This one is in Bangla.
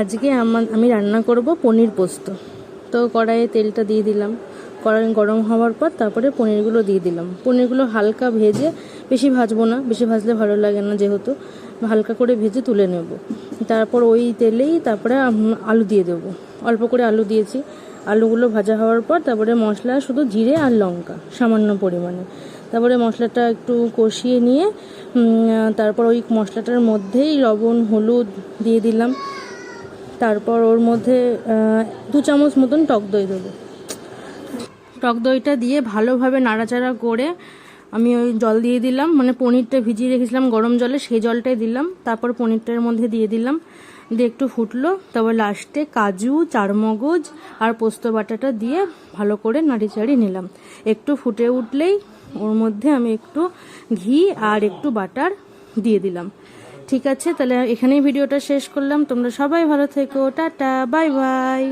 আজকে আমার, আমি রান্না করব পনির পোস্ত। তো কড়াইয়ে তেলটা দিয়ে দিলাম। কড়াই গরম হওয়ার পর তারপরে পনিরগুলো দিয়ে দিলাম। পনিরগুলো হালকা ভেজে, বেশি ভাজবো না, বেশি ভাজলে ভালো লাগে না যেহেতু, হালকা করে ভেজে তুলে নেব। তারপর ওই তেলেই তারপরে আলু দিয়ে দেবো। অল্প করে আলু দিয়েছি। আলুগুলো ভাজা হওয়ার পর তারপরে মশলা শুধু জিরে আর লঙ্কা, সামান্য পরিমাণে। তারপরে মশলাটা একটু কষিয়ে নিয়ে তারপর ওই মশলাটার মধ্যেই লবণ, হলুদ দিয়ে দিলাম। তারপর ওর মধ্যে দু চামচ মতন টক দই দেবো। টক দইটা দিয়ে ভালোভাবে নাড়াচাড়া করে আমি ওই জল দিয়ে দিলাম মানে পনিরটা ভিজিয়ে রেখেছিলাম গরম জলে, সেই জলটাই দিলাম। তারপর পনিরটার মধ্যে দিয়ে দিলাম। দিয়ে একটু ফুটলো, তারপর লাস্টে কাজু, চারমগজ আর পোস্ত বাটাটা দিয়ে ভালো করে নাড়ি চাড়ি নিলাম। একটু ফুটে উঠলেই ওর মধ্যে আমি একটু ঘি আর একটু বাটার দিয়ে দিলাম। ঠিক আছে তাহলে এখানেই ভিডিওটা শেষ করলাম। তোমরা সবাই ভালো থেকো। Tata bye bye.